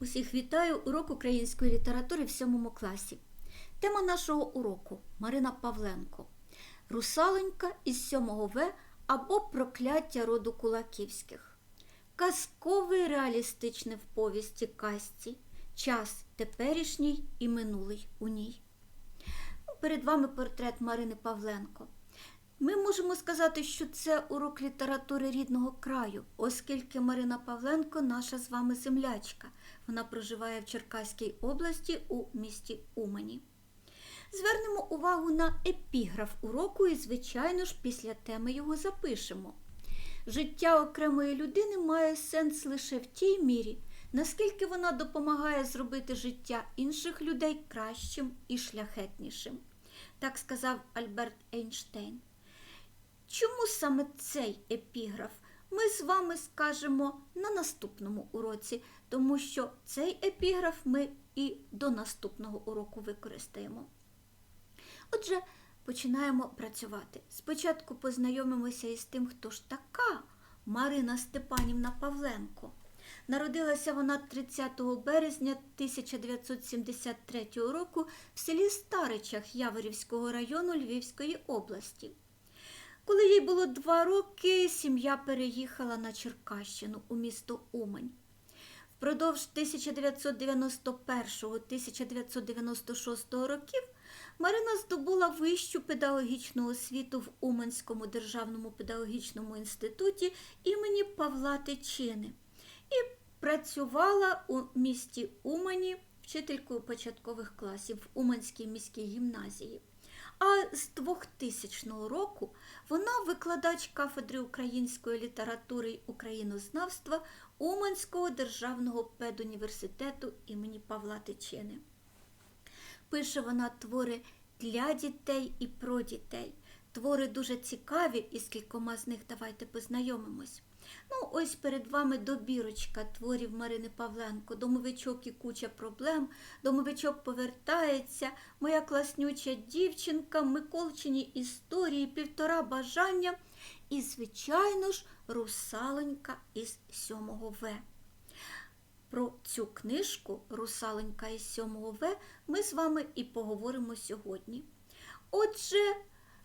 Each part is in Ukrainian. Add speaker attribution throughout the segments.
Speaker 1: Усіх вітаю урок української літератури в сьомому класі. Тема нашого уроку Марина Павленко. Русаленька із 7 В або Прокляття роду кулаківських. Казковий реалістичний в повісті казці. Час теперішній і минулий у ній. Перед вами портрет Марини Павленко. Ми можемо сказати, що це урок літератури рідного краю, оскільки Марина Павленко наша з вами землячка. Вона проживає в Черкаській області у місті Умані. Звернемо увагу на епіграф уроку і, звичайно ж, після теми його запишемо. Життя окремої людини має сенс лише в тій мірі, наскільки вона допомагає зробити життя інших людей кращим і шляхетнішим. Так сказав Альберт Ейнштейн. Чому саме цей епіграф? Ми з вами скажемо на наступному уроці, тому що цей епіграф ми і до наступного уроку використаємо. Отже, починаємо працювати. Спочатку познайомимося із тим, хто ж така Марина Степанівна Павленко. Народилася вона 30 березня 1973 року в селі Старичах Яворівського району Львівської області. Коли їй було два роки, сім'я переїхала на Черкащину у місто Умань. Впродовж 1991-1996 років Марина здобула вищу педагогічну освіту в Уманському державному педагогічному інституті імені Павла Тичини і працювала у місті Умані вчителькою початкових класів в Уманській міській гімназії. А з 2000 року вона викладач кафедри української літератури й українознавства Уманського державного педуніверситету імені Павла Тичини. Пише вона твори для дітей і про дітей. Твори дуже цікаві, і з кількома з них давайте познайомимось. Ну, ось перед вами добірочка творів Марини Павленко, домовичок і куча проблем, домовичок повертається, моя класнюча дівчинка, Миколчині історії, півтора бажання і, звичайно ж, русаленька із 7 В. Про цю книжку Русаленька із 7 В ми з вами і поговоримо сьогодні. Отже,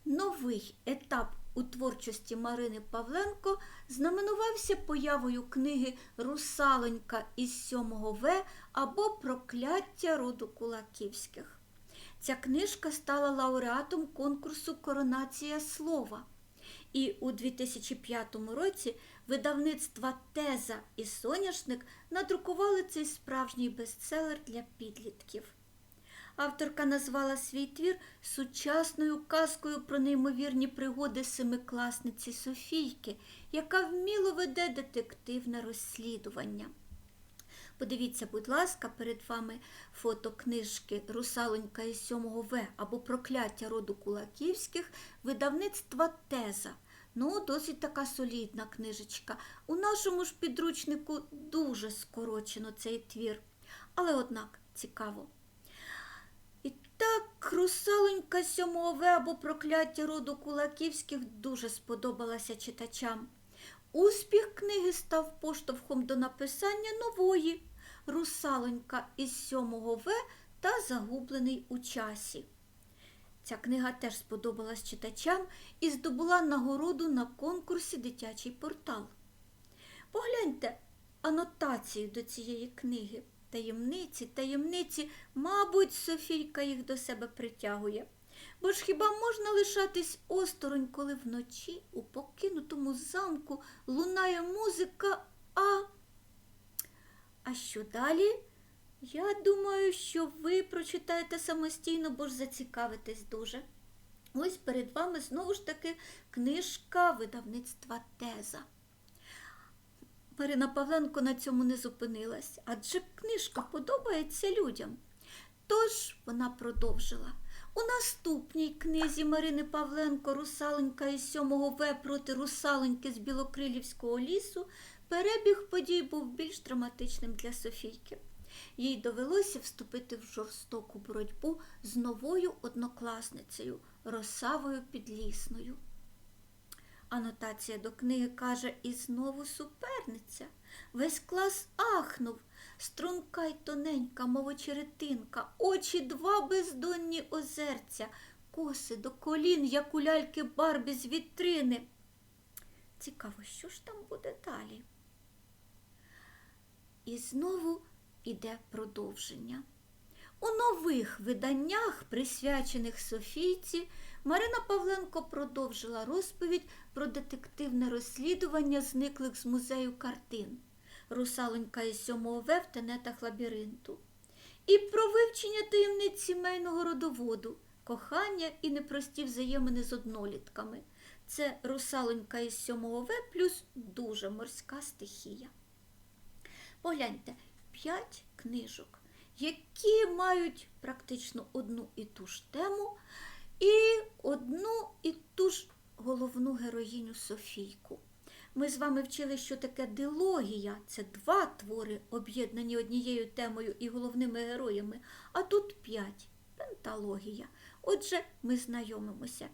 Speaker 1: новий етап у творчості Марини Павленко знаменувався появою книги Русаленька із 7 В або Прокляття роду кулаківських. Ця книжка стала лауреатом конкурсу Коронація слова. І у 2005 році видавництва Теза і Соняшник надрукували цей справжній бестселер для підлітків. Авторка назвала свій твір сучасною казкою про неймовірні пригоди семикласниці Софійки, яка вміло веде детективне розслідування. Подивіться, будь ласка, перед вами фото книжки Русалонька із 7 В або Прокляття роду кулаківських видавництва Теза. Ну, досить така солідна книжечка. У нашому ж підручнику дуже скорочено цей твір. Але, однак, цікаво. Так, русалонька 7 В або прокляття роду кулаківських дуже сподобалася читачам. Успіх книги став поштовхом до написання нової Русалонька із 7 В та Загублений у часі. Ця книга теж сподобалась читачам і здобула нагороду на конкурсі Дитячий портал. Погляньте анотацію до цієї книги. Таємниці, таємниці, мабуть, Софійка їх до себе притягує. Бо ж хіба можна лишатись осторонь, коли вночі у покинутому замку лунає музика, а. А що далі? Я думаю, що ви прочитаєте самостійно, бо ж зацікавитесь дуже. Ось перед вами знову ж таки книжка видавництва Теза. Марина Павленко на цьому не зупинилась, адже книжка подобається людям. Тож вона продовжила. У наступній книзі Марини Павленко Русаленька із 7 В проти русаленьки з Білокрилівського лісу перебіг подій був більш драматичним для Софійки. Їй довелося вступити в жорстоку боротьбу з новою однокласницею Росавою Підлісною. Анотація до книги каже, і знову суперниця. Весь клас ахнув. струнка й тоненька, мов очеретинка, очі два бездонні озерця, коси до колін, як у ляльки Барбі з вітрини. Цікаво, що ж там буде далі? І знову іде продовження. У нових виданнях, присвячених Софійці, Марина Павленко продовжила розповідь про детективне розслідування зниклих з музею картин Русалонька із сьомого В в тенетах лабіринту, і про вивчення таємниць сімейного родоводу, кохання і непрості взаємини з однолітками. Це русалонька із сьомого В плюс дуже морська стихія. Погляньте, п'ять книжок, які мають практично одну і ту ж тему і одну і ту ж головну героїню Софійку. Ми з вами вчили, що таке дилогія. Це два твори, об'єднані однією темою і головними героями, а тут п'ять пенталогія. Отже, ми знайомимося.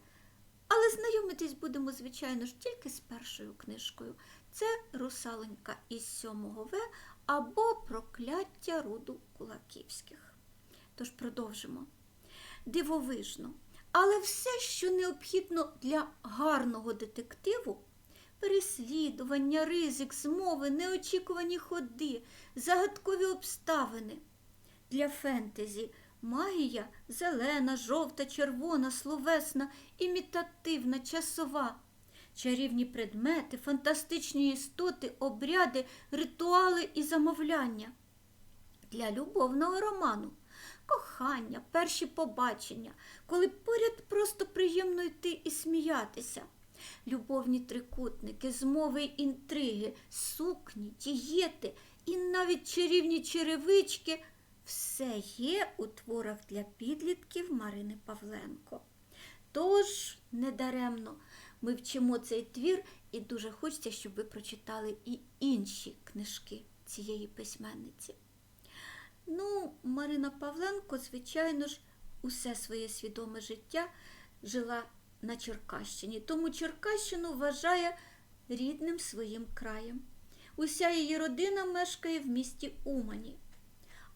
Speaker 1: Але знайомитись будемо, звичайно ж, тільки з першою книжкою. Це Русалонька із сьомого В або Прокляття роду Кулаківських. Тож продовжимо. Дивовижно. Але все, що необхідно для гарного детективу, переслідування, ризик, змови, неочікувані ходи, загадкові обставини. Для фентезі магія зелена, жовта, червона, словесна, імітативна, часова. Чарівні предмети, фантастичні істоти, обряди, ритуали і замовляння. Для любовного роману кохання, перші побачення, коли поряд просто приємно йти і сміятися. Любовні трикутники, змови й інтриги, сукні, дієти і навіть чарівні черевички все є у творах для підлітків Марини Павленко. Тож, недаремно, ми вчимо цей твір і дуже хочеться, щоб ви прочитали і інші книжки цієї письменниці. Ну, Марина Павленко, звичайно ж, усе своє свідоме життя жила на Черкащині, тому Черкащину вважає рідним своїм краєм. Уся її родина мешкає в місті Умані.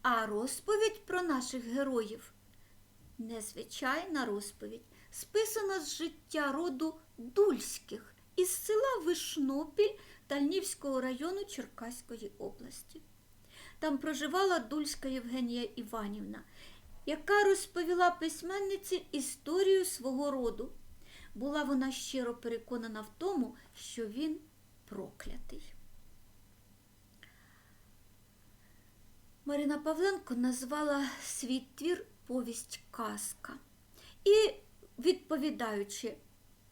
Speaker 1: А розповідь про наших героїв незвичайна розповідь, списана з життя роду Дульських із села Вишнопіль Тальнівського району Черкаської області. Там проживала Дульська Євгенія Іванівна, яка розповіла письменниці історію свого роду. Була вона щиро переконана в тому, що він проклятий. Марина Павленко назвала свій твір Повість казка. І, відповідаючи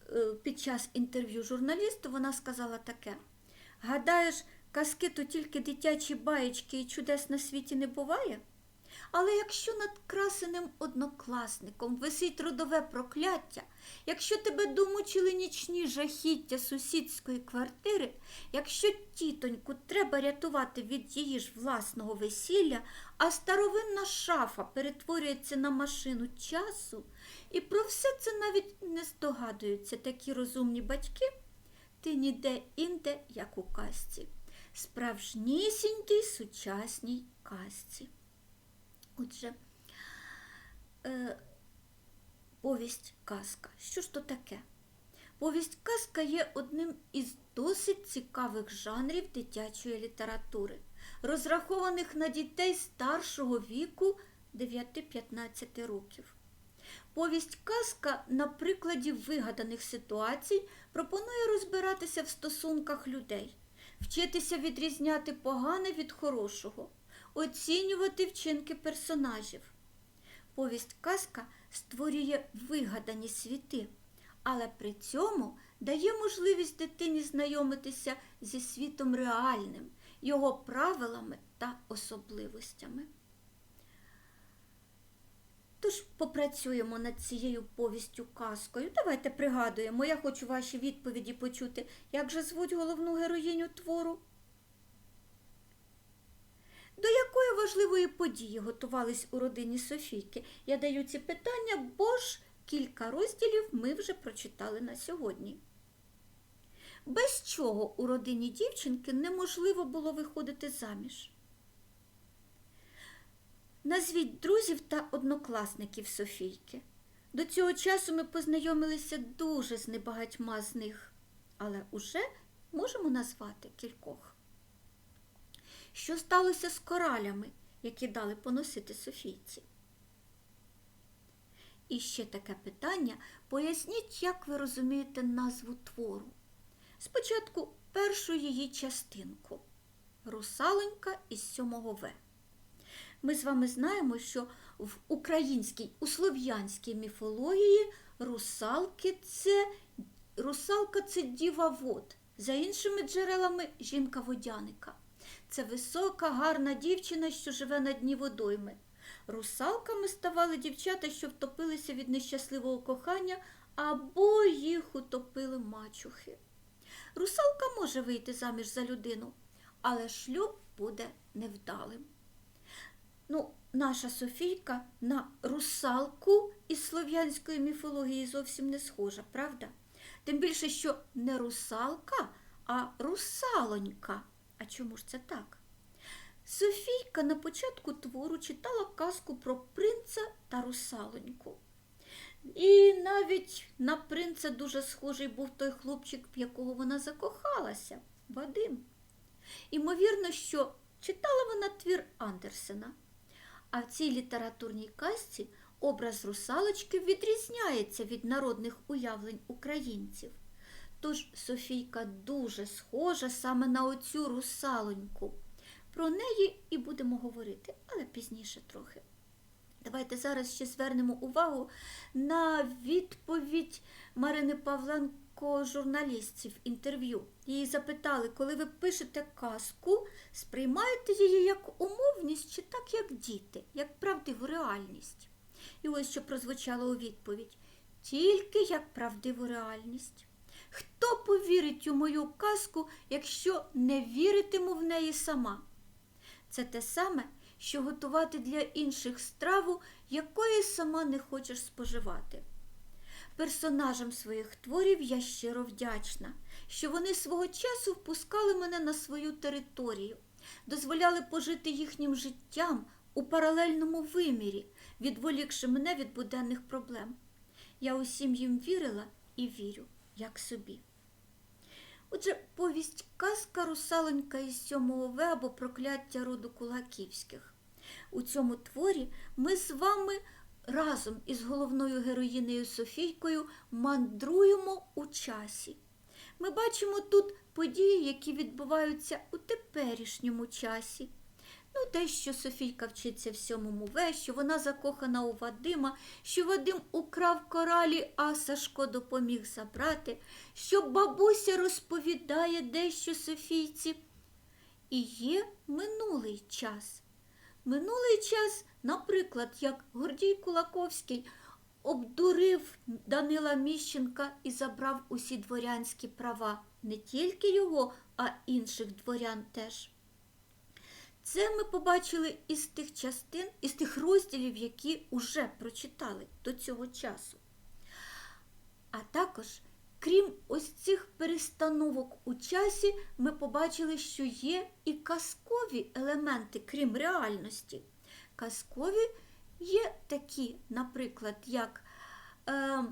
Speaker 1: е, під час інтерв'ю журналісту, вона сказала таке: Гадаєш, казки то тільки дитячі баєчки і чудес на світі не буває? Але якщо над красеним однокласником висить родове прокляття, якщо тебе домучили нічні жахіття сусідської квартири, якщо тітоньку треба рятувати від її ж власного весілля, а старовинна шафа перетворюється на машину часу, і про все це навіть не здогадуються такі розумні батьки, ти ніде інде, як у казці, справжнісінькій сучасній казці. Отже, е, повість казка. Що ж то таке? Повість казка є одним із досить цікавих жанрів дитячої літератури, розрахованих на дітей старшого віку 9-15 років. Повість казка на прикладі вигаданих ситуацій пропонує розбиратися в стосунках людей, вчитися відрізняти погане від хорошого оцінювати вчинки персонажів. Повість казка створює вигадані світи, але при цьому дає можливість дитині знайомитися зі світом реальним, його правилами та особливостями. Тож попрацюємо над цією повістю казкою. Давайте пригадуємо, я хочу ваші відповіді почути, як же звуть головну героїню твору. До якої важливої події готувались у родині Софійки? Я даю ці питання, бо ж кілька розділів ми вже прочитали на сьогодні. Без чого у родині дівчинки неможливо було виходити заміж? Назвіть друзів та однокласників Софійки. До цього часу ми познайомилися дуже з небагатьма з них, але уже можемо назвати кількох. Що сталося з коралями, які дали поносити Софійці? І ще таке питання. Поясніть, як ви розумієте назву твору. Спочатку першу її частинку Русаленька із 7 В. Ми з вами знаємо, що в українській, у слов'янській міфології русалки це, русалка це діва вод. За іншими джерелами жінка водяника. Це висока, гарна дівчина, що живе на дні водойми. Русалками ставали дівчата, що втопилися від нещасливого кохання, або їх утопили мачухи. Русалка може вийти заміж за людину, але шлюб буде невдалим. Ну, наша Софійка на русалку із слов'янської міфології зовсім не схожа, правда? Тим більше, що не русалка, а русалонька. А чому ж це так? Софійка на початку твору читала казку про принца та русалоньку. І навіть на принца дуже схожий був той хлопчик, в якого вона закохалася, Вадим. Імовірно, що читала вона твір Андерсена. А в цій літературній казці образ русалочки відрізняється від народних уявлень українців. Тож Софійка дуже схожа саме на оцю русалоньку. Про неї і будемо говорити, але пізніше трохи. Давайте зараз ще звернемо увагу на відповідь Марини Павленко журналістів інтерв'ю. Її запитали, коли ви пишете казку, сприймаєте її як умовність чи так, як діти, як правдиву реальність. І ось що прозвучало у відповідь: тільки як правдиву реальність. Хто повірить у мою казку, якщо не віритиму в неї сама? Це те саме, що готувати для інших страву, якої сама не хочеш споживати. Персонажам своїх творів я щиро вдячна, що вони свого часу впускали мене на свою територію, дозволяли пожити їхнім життям у паралельному вимірі, відволікши мене від буденних проблем. Я усім їм вірила і вірю, як собі. Отже, повість казка русалонька із сьомого В або прокляття роду кулаківських. У цьому творі ми з вами разом із головною героїнею Софійкою мандруємо у часі. Ми бачимо тут події, які відбуваються у теперішньому часі. Ну, те, що Софійка вчиться в сьомому В, що вона закохана у Вадима, що Вадим украв коралі, а Сашко допоміг забрати, що бабуся розповідає дещо Софійці. І є минулий час. Минулий час, наприклад, як Гордій Кулаковський обдурив Данила Міщенка і забрав усі дворянські права, не тільки його, а інших дворян теж. Це ми побачили із тих частин, із тих розділів, які вже прочитали до цього часу. А також, крім ось цих перестановок у часі, ми побачили, що є і казкові елементи, крім реальності. Казкові є такі, наприклад, як е,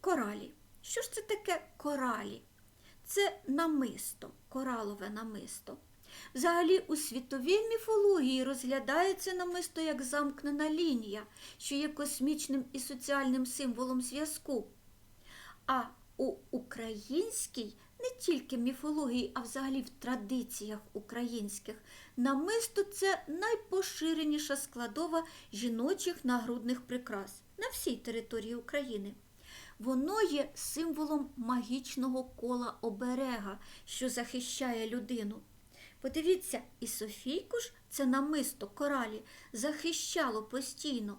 Speaker 1: коралі. Що ж це таке коралі? Це намисто, коралове намисто. Взагалі у світовій міфології розглядається намисто як замкнена лінія, що є космічним і соціальним символом зв'язку. А у українській не тільки міфології, а взагалі в традиціях українських намисто це найпоширеніша складова жіночих нагрудних прикрас на всій території України. Воно є символом магічного кола оберега, що захищає людину. Подивіться, і Софійку ж це намисто коралі захищало постійно.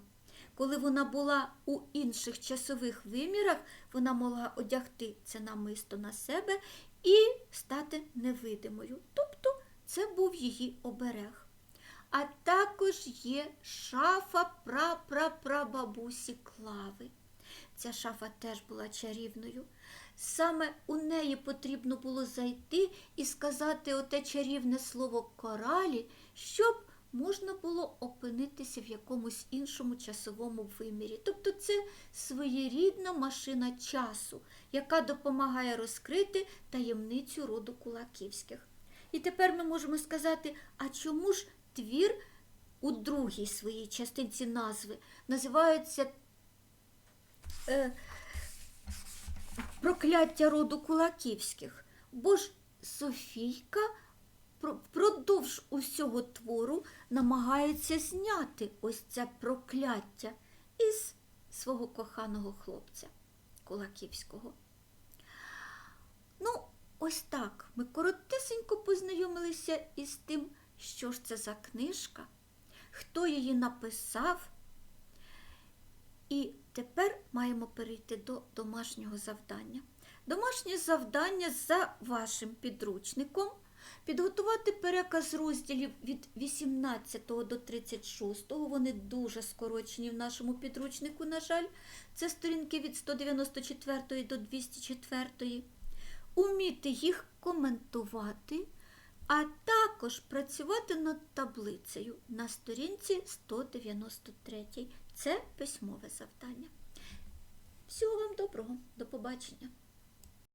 Speaker 1: Коли вона була у інших часових вимірах, вона могла одягти це намисто на себе і стати невидимою. Тобто це був її оберег. А також є шафа прапрапрабабусі Клави. Ця шафа теж була чарівною. Саме у неї потрібно було зайти і сказати оте чарівне слово коралі, щоб можна було опинитися в якомусь іншому часовому вимірі. Тобто це своєрідна машина часу, яка допомагає розкрити таємницю роду кулаківських. І тепер ми можемо сказати, а чому ж твір у другій своїй частинці назви називається е, Прокляття роду кулаківських? Бо ж Софійка впродовж усього твору намагається зняти ось це прокляття із свого коханого хлопця Кулаківського. Ну, ось так. Ми коротесенько познайомилися із тим, що ж це за книжка, хто її написав. І тепер маємо перейти до домашнього завдання. Домашнє завдання за вашим підручником підготувати переказ розділів від 18 до 36. Вони дуже скорочені в нашому підручнику, на жаль. Це сторінки від 194 до 204. Уміти їх коментувати, а також працювати над таблицею на сторінці 193. Це письмове завдання. Всього вам доброго, до побачення.